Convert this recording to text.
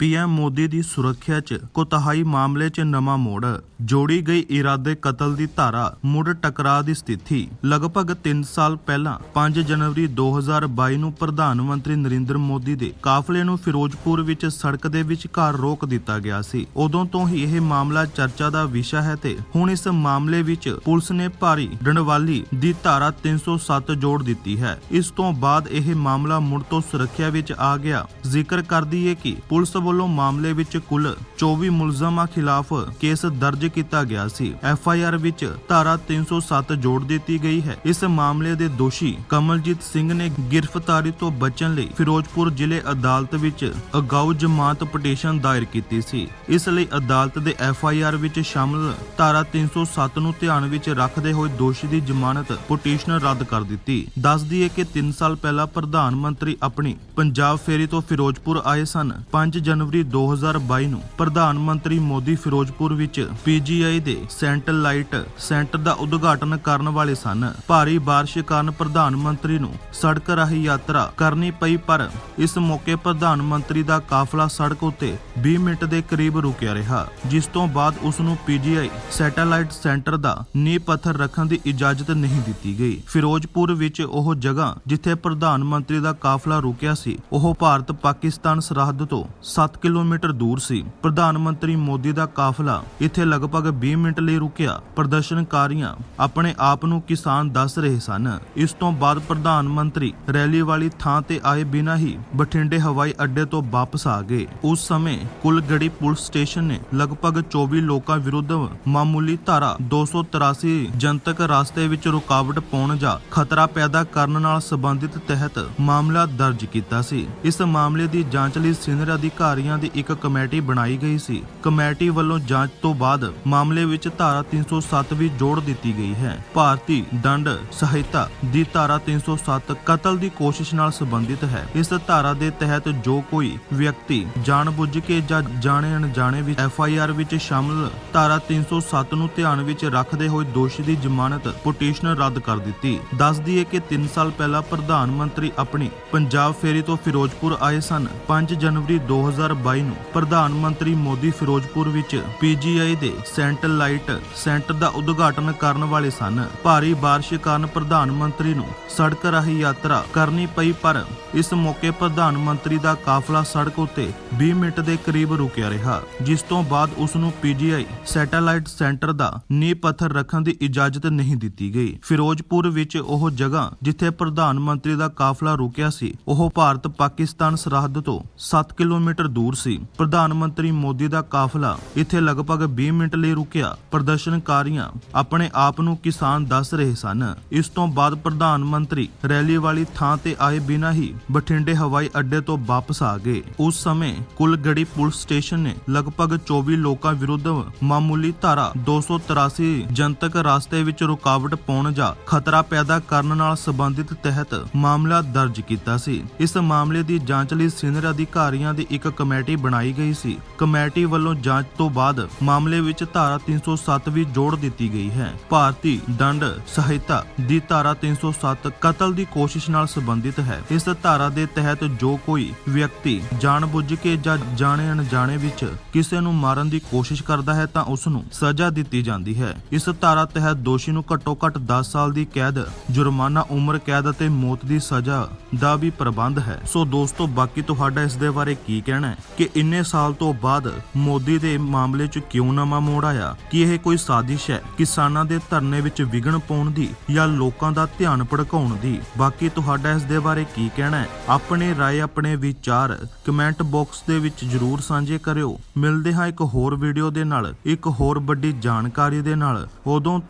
PM Modi ਦੀ ਸੁਰੱਖਿਆ 'ਚ ਕੋਤਾਹੀ ਮਾਮਲੇ 'ਚ ਨਵਾਂ ਮੋੜ। ਜੋੜੀ ਗਈ ਇਰਾਦੇ ਕਤਲ ਦੀ ਧਾਰਾ, ਮੁੜ ਟਕਰਾਅ ਦੀ ਸਥਿਤੀ। ਲਗਭਗ 3 ਸਾਲ ਪਹਿਲਾਂ 5 ਜਨਵਰੀ 2022 ਨੂੰ ਪ੍ਰਧਾਨ ਮੰਤਰੀ ਨਰਿੰਦਰ ਮੋਦੀ ਦੇ ਕਾਫਲੇ ਨੂੰ ਫਿਰੋਜ਼ਪੁਰ ਵਿੱਚ ਸੜਕ ਦੇ ਵਿਚਕਾਰ ਰੋਕ ਦਿੱਤਾ ਗਿਆ ਸੀ। ਉਦੋਂ ਤੋਂ ਹੀ ਇਹ ਮਾਮਲਾ ਚਰਚਾ ਦਾ ਵਿਸ਼ਾ ਹੈ ਤੇ ਹੁਣ ਇਸ ਮਾਮਲੇ ਵਿੱਚ ਪੁਲਿਸ ਨੇ ਭਾਰੀ ਡੰਡਵਾਲੀ ਦੀ ਧਾਰਾ 307 ਜੋੜ ਦਿੱਤੀ ਹੈ। ਇਸ ਤੋਂ ਬਾਅਦ ਇਹ ਮਾਮਲਾ ਮੁੜ ਤੋਂ ਸੁਰੱਖਿਆ ਵਿੱਚ ਆ ਗਿਆ। ਜ਼ਿਕਰ ਕਰਦੀ ਹੈ ਕਿ ਪੁਲਿਸ ਵੱਲੋਂ ਮਾਮਲੇ ਵਿੱਚ ਕੁੱਲ 24 ਮੁਲਜ਼ਮਾਂ ਖਿਲਾਫ ਕੇਸ ਦਰਜ ਕੀਤਾ ਗਿਆ ਸੀ। ਐਫ ਆਈ ਆਰ ਵਿੱਚ ਧਾਰਾ 307 ਜੋੜ ਦਿੱਤੀ ਗਈ ਹੈ। ਇਸ ਮਾਮਲੇ ਦੇ ਦੋਸ਼ੀ ਕਮਲਜੀਤ ਸਿੰਘ ਨੇ ਗ੍ਰਿਫਤਾਰੀ ਤੋਂ ਬਚਣ ਲਈ ਫਿਰੋਜ਼ਪੁਰ ਜ਼ਿਲ੍ਹੇ ਅਦਾਲਤ ਵਿੱਚ ਅਗਾਊ ਜ਼ਮਾਨਤ ਪਟੀਸ਼ਨ ਦਾਇਰ ਕੀਤੀ ਸੀ। ਇਸ ਲਈ ਅਦਾਲਤ ਦੇ ਐਫ ਆਈ ਆਰ ਵਿੱਚ ਸ਼ਾਮਲ ਧਾਰਾ 307 ਨੂੰ ਧਿਆਨ ਵਿੱਚ ਰੱਖਦੇ ਹੋਏ ਦੋਸ਼ੀ ਦੀ ਜ਼ਮਾਨਤ ਪਟੀਸ਼ਨ ਰੱਦ ਕਰ ਦਿੱਤੀ। ਦੱਸਦੀ ਹੈ ਕਿ 3 ਸਾਲ ਪਹਿਲਾਂ ਪ੍ਰਧਾਨ ਮੰਤਰੀ ਆਪਣੀ ਪੰਜਾਬ ਫੇਰੀ ਤੋਂ ਫਿਰੋਜ਼ਪੁਰ ਆਏ ਸਨ। 5 ਜਨਵਰੀ 2022 ਨੂੰ ਪ੍ਰਧਾਨ ਮੰਤਰੀ ਮੋਦੀ ਫਿਰੋਜ਼ਪੁਰ ਵਿੱਚ ਪੀਜੀਆਈ ਦੇ ਸੈਂਟਲਾਈਟ ਸੈਂਟਰ ਦਾ ਉਦਘਾਟਨ ਕਰਨ ਵਾਲੇ ਸਨ ਭਾਰੀ بارش ਕਾਰਨ ਪ੍ਰਧਾਨ ਮੰਤਰੀ ਨੂੰ ਸੜਕ ਰਾਹੀਂ ਯਾਤਰਾ ਕਰਨੀ ਪਈ ਪਰ ਇਸ ਮੌਕੇ ਪ੍ਰਧਾਨ ਮੰਤਰੀ ਦਾ ਕਾਫਲਾ ਸੜਕ ਉੱਤੇ 20 ਮਿੰਟ ਦੇ ਕਰੀਬ ਰੁਕਿਆ ਰਿਹਾ ਜਿਸ ਤੋਂ ਬਾਅਦ ਉਸ ਨੂੰ ਪੀਜੀਆਈ ਸੈਟੇਲਾਈਟ ਸੈਂਟਰ ਦਾ ਨੀਂਹ ਪੱਥਰ ਰੱਖਣ ਦੀ ਇਜਾਜ਼ਤ ਨਹੀਂ ਦਿੱਤੀ ਗਈ ਫਿਰੋਜ਼ਪੁਰ ਵਿੱਚ ਉਹ ਜਗ੍ਹਾ ਜਿੱਥੇ ਪ੍ਰਧਾਨ ਮੰਤਰੀ ਦਾ ਕਾਫਲਾ ਰੁਕਿਆ ਸੀ ਉਹ ਭਾਰਤ ਪਾਕਿਸਤਾਨ ਸਰਹੱਦ ਤੋਂ 7 ਕਿਲੋਮੀਟਰ ਦੂਰ ਸੀ। ਪ੍ਰਧਾਨ ਮੰਤਰੀ ਮੋਦੀ ਦਾ ਕਾਫਲਾ ਇੱਥੇ ਲਗਭਗ 20 ਮਿੰਟ ਲਈ ਰੁਕਿਆ। ਪ੍ਰਦਰਸ਼ਨਕਾਰੀਆਂ ਆਪਣੇ ਆਪ ਨੂੰ ਕਿਸਾਨ ਦੱਸ ਰਹੇ ਸਨ। ਇਸ ਤੋਂ ਬਾਅਦ ਪ੍ਰਧਾਨ ਮੰਤਰੀ ਰੈਲੀ ਵਾਲੀ ਥਾਂ ਤੇ ਆਏ ਬਿਨਾਂ ਹੀ ਬਠਿੰਡੇ ਹਵਾਈ ਅੱਡੇ ਤੋਂ ਵਾਪਸ ਆ ਗਏ। ਉਸ ਸਮੇਂ ਕੁਲਗੜੀ ਪੁਲਿਸ ਸਟੇਸ਼ਨ ਨੇ ਲਗਭਗ 24 ਲੋਕਾਂ ਵਿਰੁੱਧ ਮਾਮੂਲੀ ਧਾਰਾ 283 ਜਨਤਕ ਰਾਸਤੇ ਵਿੱਚ ਰੁਕਾਵਟ ਪਾਉਣ ਜਾਂ ਖਤਰਾ ਪੈਦਾ ਕਰਨ ਨਾਲ ਸੰਬੰਧਿਤ ਤਹਿਤ ਮਾਮਲਾ ਦਰਜ ਕੀਤਾ ਸੀ। ਇਸ ਮਾਮਲੇ ਦੀ ਜਾਂਚ ਲਈ ਸੀਨੀਅਰ ਅਧਿਕਾਰੀ ਅਧਿਕਾਰੀਆਂ ਦੀ ਇੱਕ ਕਮੇਟੀ ਬਣਾਈ ਗਈ ਸੀ। ਕਮੇਟੀ ਵੱਲੋਂ ਜਾਂਚ ਤੋਂ ਬਾਅਦ ਮਾਮਲੇ ਵਿੱਚ ਧਾਰਾ 307 ਵੀ ਜੋੜ ਦਿੱਤੀ ਗਈ ਹੈ। ਭਾਰਤੀ ਦੰਡ ਸਹਾਇਤਾ ਦੀ ਧਾਰਾ 307 ਕਤਲ ਦੀ ਕੋਸ਼ਿਸ਼ ਨਾਲ ਸੰਬੰਧਿਤ ਹੈ। ਇਸ ਧਾਰਾ ਦੇ ਤਹਿਤ ਜੋ ਕੋਈ ਵਿਅਕਤੀ ਜਾਣਬੁੱਝ ਕੇ ਜਾਂ ਜਾਣੇ ਅਣਜਾਣੇ ਵਿੱਚ ਐਫ ਆਈ ਆਰ ਵਿੱਚ ਸ਼ਾਮਲ ਧਾਰਾ 307 ਨੂੰ ਧਿਆਨ ਵਿੱਚ ਰੱਖਦੇ ਹੋਏ ਦੋਸ਼ੀ ਦੀ ਜ਼ਮਾਨਤ ਪਟੀਸ਼ਨ ਰੱਦ ਕਰ ਦਿੱਤੀ। ਦੱਸਦੀ ਹੈ ਕਿ 3 ਸਾਲ ਪਹਿਲਾਂ ਪ੍ਰਧਾਨ ਮੰਤਰੀ ਆਪਣੀ ਪੰਜਾਬ ਫੇਰੀ ਤੋਂ ਫਿਰੋਜ਼ਪੁਰ ਆਏ ਸਨ। 5 ਜਨਵਰੀ 2022 ਨੂੰ ਪ੍ਰਧਾਨ ਮੰਤਰੀ ਮੋਦੀ ਫਿਰੋਜ਼ਪੁਰ ਵਿੱਚ ਪੀਜੀਆਈ ਦੇ ਸੈਂਟਲਾਈਟ ਸੈਂਟਰ ਦਾ ਉਦਘਾਟਨ ਕਰਨ ਵਾਲੇ ਸਨ ਭਾਰੀ بارش ਕਾਰਨ ਪ੍ਰਧਾਨ ਮੰਤਰੀ ਨੂੰ ਸੜਕ ਰਾਹੀਂ ਯਾਤਰਾ ਕਰਨੀ ਪਈ ਪਰ ਇਸ ਮੌਕੇ ਪ੍ਰਧਾਨ ਮੰਤਰੀ ਦਾ ਕਾਫਲਾ ਸੜਕ ਉੱਤੇ 20 ਮਿੰਟ ਦੇ ਕਰੀਬ ਰੁਕਿਆ ਰਿਹਾ ਜਿਸ ਤੋਂ ਬਾਅਦ ਉਸ ਨੂੰ ਪੀਜੀਆਈ ਸੈਟੇਲਾਈਟ ਸੈਂਟਰ ਦਾ ਨੀਂਹ ਪੱਥਰ ਰੱਖਣ ਦੀ ਇਜਾਜ਼ਤ ਨਹੀਂ ਦਿੱਤੀ ਗਈ ਫਿਰੋਜ਼ਪੁਰ ਵਿੱਚ ਉਹ ਜਗ੍ਹਾ ਜਿੱਥੇ ਪ੍ਰਧਾਨ ਮੰਤਰੀ ਦਾ ਕਾਫਲਾ ਰੁਕਿਆ ਸੀ ਉਹ ਭਾਰਤ ਪਾਕਿਸਤਾਨ ਸਰਹੱਦ ਤੋਂ 7 ਕਿਲੋਮੀਟਰ ਦੂਰ ਸੀ। ਪ੍ਰਧਾਨ ਮੰਤਰੀ ਮੋਦੀ ਦਾ ਕਾਫਲਾ ਇੱਥੇ ਲਗਭਗ 20 ਮਿੰਟ ਲਈ ਰੁਕਿਆ। ਪ੍ਰਦਰਸ਼ਨਕਾਰੀਆਂ ਆਪਣੇ ਆਪ ਨੂੰ ਕਿਸਾਨ ਦੱਸ ਰਹੇ ਸਨ। ਇਸ ਤੋਂ ਬਾਅਦ ਪ੍ਰਧਾਨ ਮੰਤਰੀ ਰੈਲੀ ਵਾਲੀ ਥਾਂ ਤੇ ਆਏ ਬਿਨਾਂ ਹੀ ਬਠਿੰਡੇ ਹਵਾਈ ਅੱਡੇ ਤੋਂ ਵਾਪਸ ਆ ਗਏ। ਉਸ ਸਮੇਂ ਕੁਲਗੜੀ ਪੁਲਿਸ ਸਟੇਸ਼ਨ ਨੇ ਲਗਭਗ 24 ਲੋਕਾਂ ਵਿਰੁੱਧ ਮਾਮੂਲੀ ਧਾਰਾ 283 ਜਨਤਕ ਰਾਸਤੇ ਵਿੱਚ ਰੁਕਾਵਟ ਪਾਉਣ ਜਾਂ ਖਤਰਾ ਪੈਦਾ ਕਰਨ ਨਾਲ ਸੰਬੰਧਿਤ ਤਹਿਤ ਮਾਮਲਾ ਦਰਜ ਕੀਤਾ ਸੀ। ਇਸ ਮਾਮਲੇ ਦੀ ਜਾਂਚ ਲਈ ਸੀਨੀਅਰ ਅਧਿਕਾਰੀਆਂ ਦੀ ਇੱਕ ਕਮੇਟੀ ਬਣਾਈ ਗਈ ਸੀ। ਕਮੇਟੀ ਵੱਲੋਂ ਜਾਂਚ ਤੋਂ ਬਾਅਦ ਮਾਮਲੇ ਵਿੱਚ ਧਾਰਾ 307 ਵੀ ਜੋੜ ਦਿੱਤੀ ਗਈ ਹੈ। ਭਾਰਤੀ ਦੰਡ ਸਹਾਇਤਾ ਦੀ ਧਾਰਾ 307 ਕਤਲ ਦੀ ਕੋਸ਼ਿਸ਼ ਨਾਲ ਸੰਬੰਧਿਤ ਹੈ। ਇਸ ਧਾਰਾ ਦੇ ਤਹਿਤ ਜੋ ਕੋਈ ਵਿਅਕਤੀ ਜਾਣਬੁੱਝ ਕੇ ਜਾਂ ਜਾਣੇ ਅਣਜਾਣੇ ਵਿੱਚ ਕਿਸੇ ਨੂੰ ਮਾਰਨ ਦੀ ਕੋਸ਼ਿਸ਼ ਕਰਦਾ ਹੈ ਤਾਂ ਉਸ ਨੂੰ ਸਜ਼ਾ ਦਿੱਤੀ ਜਾਂਦੀ ਹੈ। ਇਸ ਧਾਰਾ ਤਹਿਤ ਦੋਸ਼ੀ ਨੂੰ ਘੱਟੋ ਘੱਟ 10 ਸਾਲ ਦੀ ਕੈਦ, ਜੁਰਮਾਨਾ, ਉਮਰ ਕੈਦ ਅਤੇ ਮੌਤ ਦੀ ਸਜ਼ਾ ਦਾ ਵੀ ਪ੍ਰਬੰਧ ਹੈ। ਸੋ ਦੋਸਤੋ, ਬਾਕੀ ਤੁਹਾਡਾ ਇਸ ਦੇ ਬਾਰੇ ਕੀ ਕਹਿਣਾ ਹੈ ਕਿ ਇੰਨੇ ਸਾਲ ਤੋਂ ਬਾਅਦ ਮੋਦੀ ਦੇ ਮਾਮਲੇ 'ਚ ਕਿਉਂ ਨਵਾਂ ਮੋੜ ਆਇਆ? ਕਿ ਇਹ ਕੋਈ ਸਾਜ਼ਿਸ਼ ਹੈ ਕਿਸਾਨਾਂ ਦੇ ਧਰਨੇ ਵਿੱਚ ਵਿਘਨ ਪਾਉਣ ਦੀ ਜਾਂ ਲੋਕਾਂ ਦਾ ਧਿਆਨ ਭੜਕਾਉਣ ਦੀ? ਬਾਕੀ ਤੁਹਾਡਾ ਇਸ ਦੇ ਬਾਰੇ ਕੀ ਕਹਿਣਾ ਹੈ? ਆਪਣੇ ਰਾਏ, ਆਪਣੇ ਵਿਚਾਰ ਕਮੈਂਟ ਬਾਕਸ ਦੇ ਵਿੱਚ ਜਰੂਰ ਸਾਂਝੇ ਕਰਿਓ। ਮਿਲਦੇ ਹਾਂ ਇੱਕ ਹੋਰ ਵੀਡੀਓ ਦੇ ਨਾਲ, ਇੱਕ ਹੋਰ ਵੱਡੀ ਜਾਣਕਾਰੀ ਦੇ ਨਾਲ। ਉਦੋਂ ਤੱਕ